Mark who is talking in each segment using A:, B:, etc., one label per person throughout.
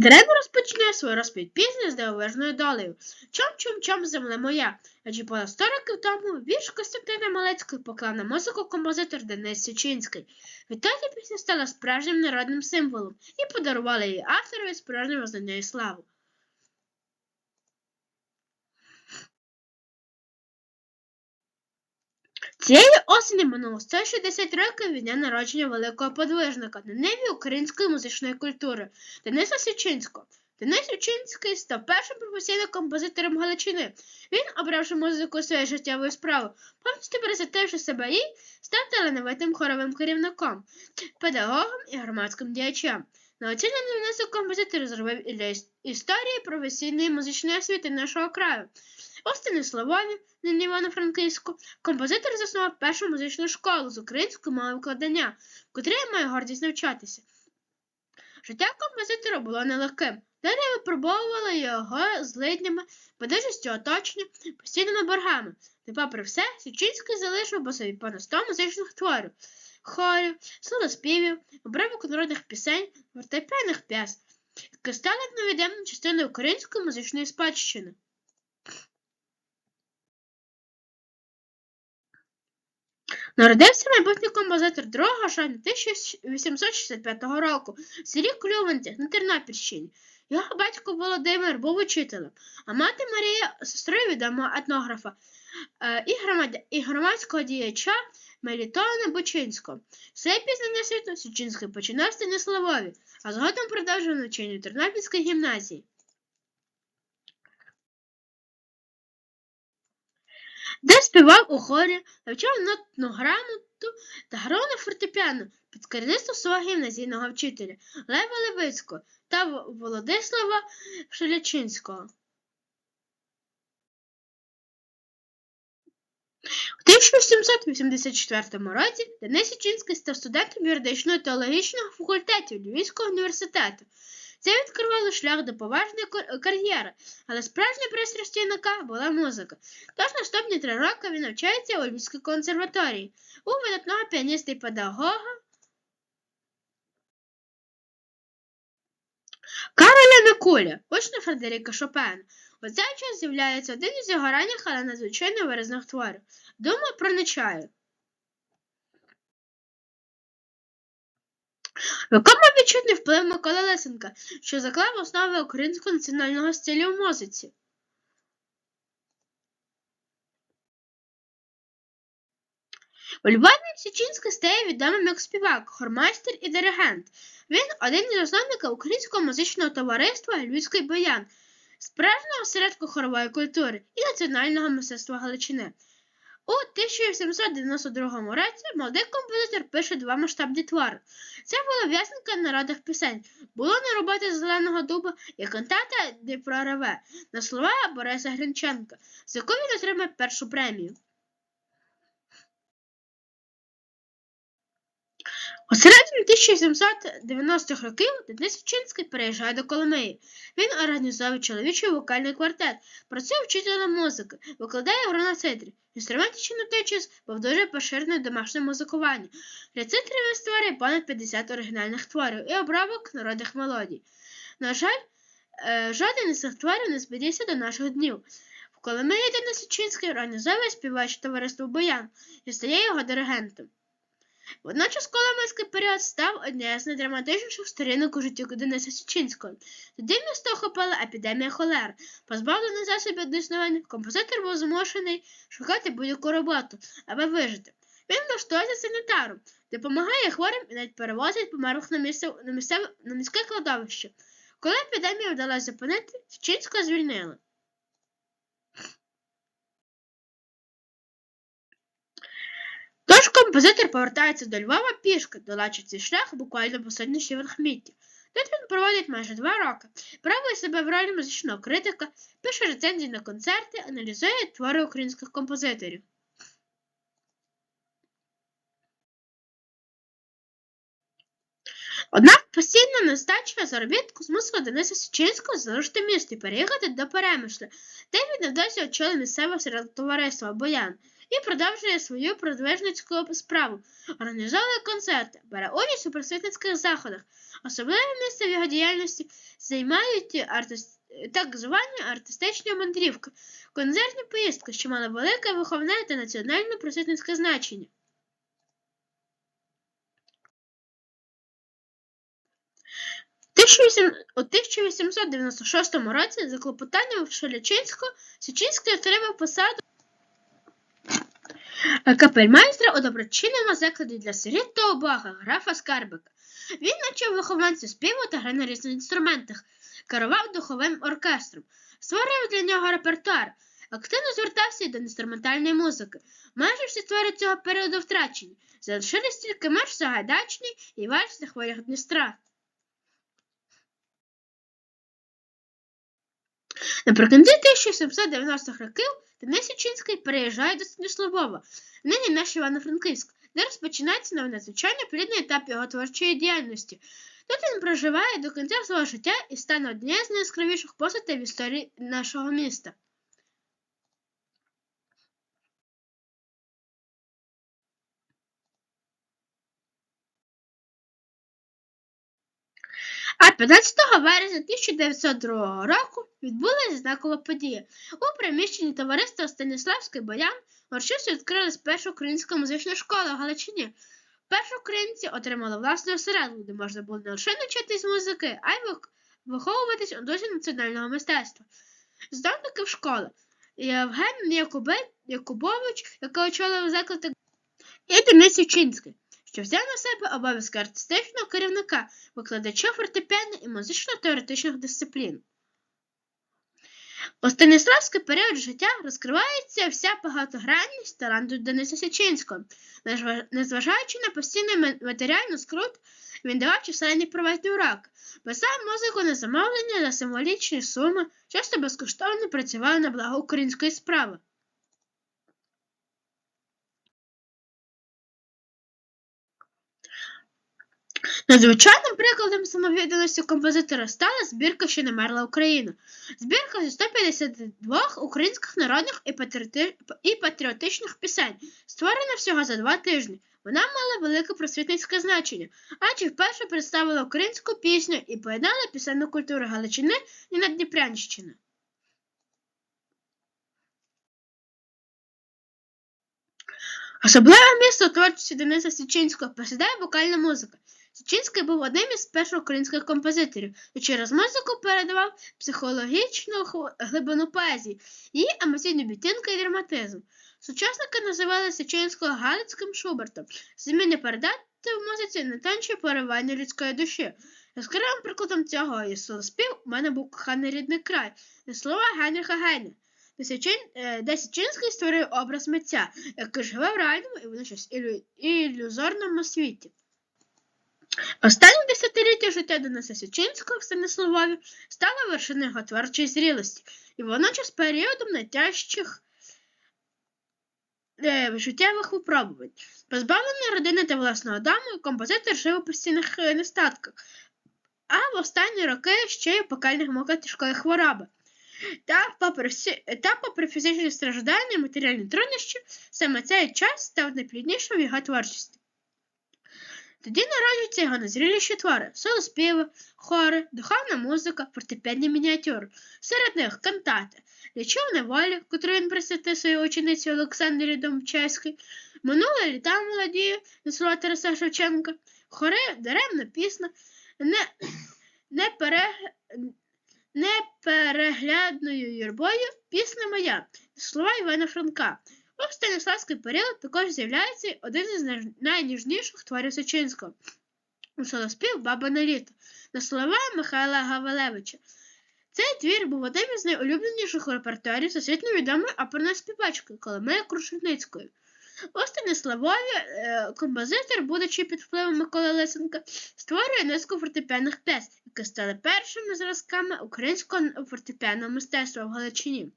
A: Недаремно розпочинає свою розповідь пісню з дивовижною долею. Чом-чом-чом земля моя. Адже понад 100 років тому вірш Костянтина Малецького поклав на музику композитор Денис Січинський. Відтоді пісня стала справжнім народним символом і подарувала її авторові справжнє визнання і славу. Цієї осені минуло 160 років від дня народження великого подвижника на небі української музичної культури Дениса Січинського. Денис Січинський став першим професійним композитором Галичини. Він, обравши музику своєю життєвою справою, повністю присвятивши себе їй, став талановитим хоровим керівником, педагогом і громадським діячем. Неоцінений внесок композитор зробив історії професійної музичної освіти нашого краю. У Станиславові, нині Івано-Франківську, композитор заснував першу музичну школу з української мови викладання, в котрій я маю гордість навчатися. Життя композитора було нелегким. Далі випробовували його злиднями, байдужістю оточення, постійними боргами. Та попри все, Січинський залишив по собі понад 100 музичних творів, хорів, солоспівів, обривок народних пісень, фортепіаних п'єс, які стали невід'ємною частиною української музичної спадщини. Народився майбутній композитор 2 жовтня 1865 року в селі Клюванцях на Тернопільщині. Його батько Володимир був учителем, а мати Марія сестрою відомого етнографа е, і, громадського діяча Мелітона Бучинського. Своє пізнання світу Січинський починав Станіславові, а згодом продовжив навчання в Тернопільській гімназії. Де співав у хорі, навчав нотну грамоту та грав на фортепіано під керівництвом свого гімназійного вчителя Лева Левицького та Володислава Шелячинського. У 1784 році Денис Січинський став студентом юридичного теологічного факультетів Львівського університету. Це відкривало шлях до поважної кар'єри, але справжня пристрасть юнака була музика. Тож наступні три роки він навчається у Львівській консерваторії у видатного піаніста і педагога Кароля Микуля, учня Фредеріка Шопена. У цей час з'являється один із його ранніх, але надзвичайно виразних творів. Думаю про нечаю. Якому відчутний вплив Миколи Лисенка, що заклав основи українського національного стилю в музиці. У Львові Січинський стає відомим як співак, хормайстер і диригент. Він один із засновників українського музичного товариства Львівський баян, справжнього осередку хорової культури і національного мистецтва Галичини. У 1792 році молодий композитор пише два масштабні твори. Це була в'язника народних пісень. Було на роботі Зеленого дуба і кантата «Не прореве» на слова Бориса Гринченка, з якою він отримав першу премію. У середині 1790-х років Денис Вчинський переїжджає до Коломиї. Він організовує чоловічий вокальний квартет, працює вчителем музики, викладає гру на цитрі. Інструмент ще на той час був дуже поширений в домашньому музикуванні. Для цитрі він створює понад 50 оригінальних творів і обробок народних мелодій. На жаль, е, жоден із цих творів не зберігся до наших днів. В Коломиї Денис Вчинський організовує співаче товариство Боян і стає його диригентом. Водночас Коломийський період став однією з найдраматичніших сторінок у житті Дениса Січинського. Тоді місто охопила епідемія холер. Позбавлений засобів до існування, композитор був змушений шукати будь-яку роботу, аби вижити. Він влаштується санітаром, допомагає хворим і навіть перевозить померлих на місце на місцеве на міське кладовище. Коли епідемію вдалося зупинити, Січинського звільнили. Тож композитор повертається до Львова пішки, долачить цей шлях буквально по сьогоднішній верхмітті. Тут він проводить майже два роки, пробує себе в ролі музичного критика, пише рецензії на концерти, аналізує твори українських композиторів. Однак постійна нестача заробітку змусила Дениса Січинського залишити місто і переїхати до Перемишля, де він невдовзі очолив місцеве серед товариства Боян і продовжує свою продвижницьку справу. Організовує концерти, бере участь у просвітницьких заходах. Особливе місце в його діяльності займають артист... так звані артистичні мандрівки, концертні поїздки, що мали велике виховне та національне просвітницьке значення. У 1896 році за клопотанням Шелячинського Січинський отримав посаду капельмайстра у доброчинному закладі для сиріт та обага графа Скарбика. Він навчив вихованців співу та гри на різних інструментах, керував духовим оркестром, створив для нього репертуар, активно звертався до інструментальної музики. Майже всі твори цього періоду втрачені, залишились тільки марш Загадачний і вальс на хвилях Дністра. Наприкінці 1790-х років Денис Ючинський переїжджає до Станіславова, нині наш Івано-Франківськ, де розпочинається новий надзвичайно плідний етап його творчої діяльності. Тут він проживає до кінця свого життя і стане однією з найяскравіших постатей в історії нашого міста. 15 березня 1902 року відбулася знакова подія. У приміщенні товариства Станіславський Боян Оршивці відкрилась перша українська музична школа в Галичині. Перші українці отримали власну осередку, де можна було не лише навчитись музики, а й виховуватись у досі національного мистецтва. Здобників школи Євген Якубович, який очолив заклад, і Денис Ючинський що взяв на себе обов'язки артистичного керівника, викладача фортепіано і музично-теоретичних дисциплін. У Станіславський період життя розкривається вся багатогранність таланту Дениса Січинського. Незважаючи на постійний матеріальну скрут, він давав численні приватні уроки, писав музику на замовлення за символічні суми, часто безкоштовно працював на благо української справи. Надзвичайним прикладом самовідданості композитора стала збірка «Що не мерла Україна. Збірка зі 152 українських народних і патріотичних пісень, створена всього за два тижні. Вона мала велике просвітницьке значення, адже вперше представила українську пісню і поєднала пісенну культуру Галичини і Надніпрянщини. Особливе місце у творчості Дениса Січинського посідає вокальна музика. Січинський був одним із перших українських композиторів, і через музику передавав психологічну глибину поезії, її емоційну бітинку і драматизм. Сучасники називали Січинського Галицьким Шубертом, зміни передати в музиці найтонші поривання людської душі. Яскравим прикладом цього є солоспів у мене був коханий рідний край, і слова Генріха Гейна. Де Січинський створив образ митця, який живе в реальному і водночас ілюзорному світі. Останнє десятиліття життя Дениса Січинського в Станиславові стало вершиною його творчої зрілості і водночас періодом найтяжчих е, життєвих випробувань. Позбавлений родини та власного дому, композитор жив у постійних нестатках, а в останні роки ще й у покальних муках тяжкої хвороби. Та попри, та попри фізичні страждання і матеріальні труднощі, саме цей час став найпліднішим в його творчості. Тоді народжуються його назріліші твори, солоспіви, хори, духовна музика, фортепіанні мініатюри, серед них кантати, Лічу неволі, котру він присвятив своїй учениці Олександрі Домчеській, минуле літа молодії на слова Тараса Шевченка, хори даремна пісня, не, не, пере, непереглядною юрбою. Пісня моя, слова Івана Франка. У Станіславський період також з'являється один із найніжніших творів Сочинського у солоспів Баба на літо на слова Михайла Гавалевича. Цей твір був одним із найулюбленіших у репертуарі всесвітньо відомої оперної співачки Коломея Крушельницької. У Станіславові е, композитор, будучи під впливом Миколи Лисенка, створює низку фортепіаних п'єс, які стали першими зразками українського фортепіаного мистецтва в Галичині.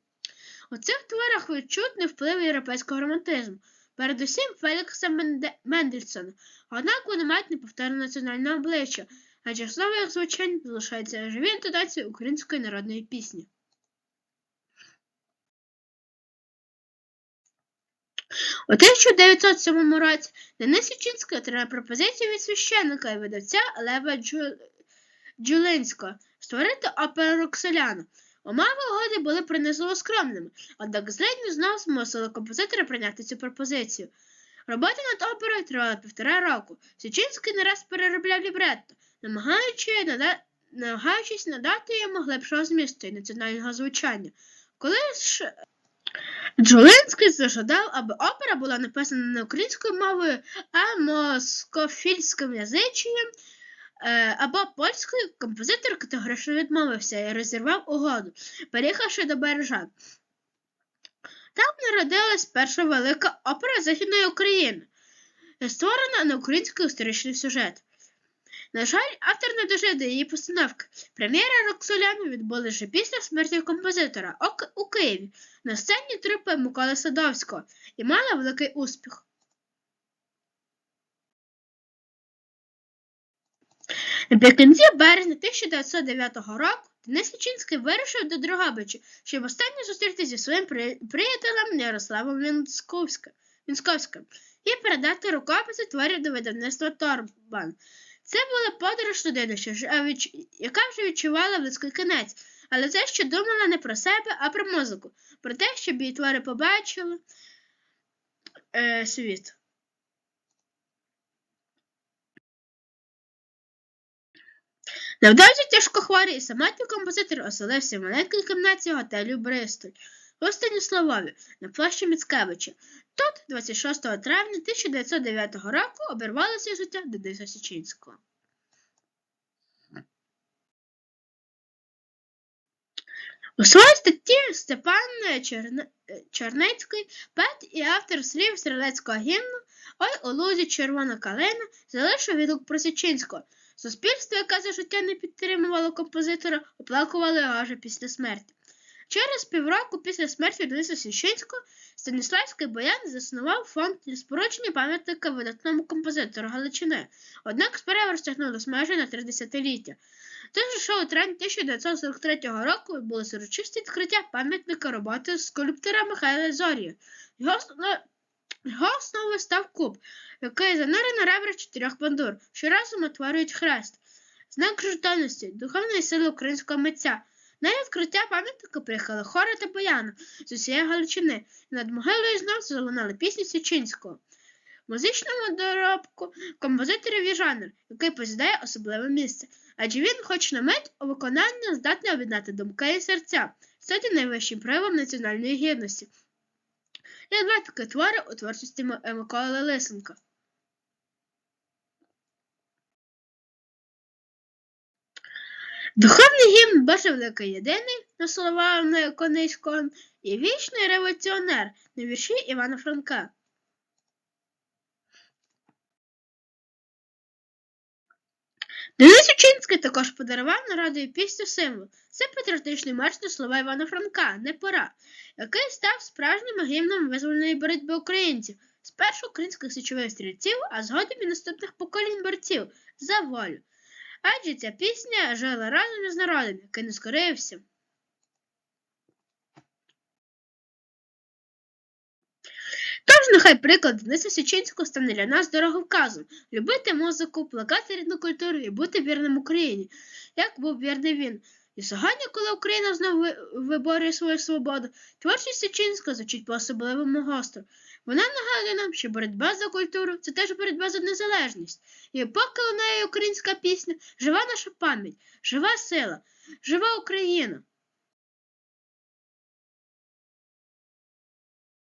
A: У цих творах відчутний вплив європейського романтизму, передусім Фелікса Мендельсона, однак вони мають неповторне національне обличчя, адже основа їх звучань залишається живі інтонації української народної пісні. У 1907 році Денис Ючинський отримав пропозицію від священника і видавця Лева Джу... Джулинського створити оперу Роксоляну. Умови угоди були принизливо скромними, однак злидні знов змусили композитора прийняти цю пропозицію. Робота над оперою тривала півтора року. Січинський не раз переробляв лібретто, намагаючи нада... намагаючись надати йому глибшого змісту і національного звучання. Коли ж Джулинський зажадав, аби опера була написана не українською мовою, а москофільським язичієм або польською, композитор категорично відмовився і розірвав угоду, переїхавши до Бережан. Там народилась перша велика опера Західної України, створена на український історичний сюжет. На жаль, автор не дожив до її постановки. Прем'єра Роксоляну відбулася вже після смерті композитора у Києві на сцені трупи Миколи Садовського і мала великий успіх. Наприкінці березня 1909 року Денис Лічинський вирушив до Дрогобича, щоб останнє зустрітися зі своїм приятелем Ярославом Вінсковським і передати рукописи творів до видавництва Торбан. Це була подорож людини, що яка вже відчувала близький кінець, але це ще думала не про себе, а про музику, про те, щоб її твори побачили е, світ. Невдовзі тяжко хворий самотній композитор оселився в маленькій кімнаті готелю Бристоль у Станіславові на площі Міцкевича. Тут, 26 травня 1909 року, обірвалося життя Дениса Січинського. У своїй статті Степан Черне... Чернецький, поет і автор слів стрілецького гімну Ой у лузі червона калина залишив відгук про Січинського. Суспільство, яке за життя не підтримувало композитора, оплакувало його аж після смерті. Через півроку після смерті Дениса Січинського Станіславський Боян заснував фонд для спорудження пам'ятника видатному композитору Галичини. Однак справа розтягнулася майже на три десятиліття. Тож що у травні 1943 року відбулося урочисте відкриття пам'ятника роботи скульптора Михайла Зорія. Його, його основою став куб, який занурений ребра чотирьох бандур, що разом утворюють хрест. Знак жертовності, духовної сили українського митця. На відкриття пам'ятника приїхали хори та бояни з усієї Галичини, і над могилою знов залунали пісні Січинського. В музичному доробку композиторів є жанр, який посідає особливе місце, адже він, хоч на мить, у виконанні здатний об'єднати думки і серця, стати найвищим проявом національної гідності. Є два твори у творчості е, Миколи Лисенка. Духовний гімн Боже великий єдиний на слова Кониського і вічний революціонер на вірші Івана Франка. Денис Учинський також подарував народу пісню символ. Це патріотичний марш на слова Івана Франка, не пора, який став справжнім гімном визвольної боротьби українців, спершу українських січових стрільців, а згодом і наступних поколінь борців за волю. Адже ця пісня жила разом із народом, який не скорився. Тож нехай приклад Дениса Січинського стане для нас дороговказом любити музику, плекати рідну культуру і бути вірним Україні, як був вірний він. І сьогодні, коли Україна знову виборює свою свободу, творчість Січинського звучить по-особливому гостро. Вона нагадує нам, що боротьба за культуру це теж боротьба за незалежність. І поки лунає українська пісня, жива наша пам'ять, жива сила, жива Україна.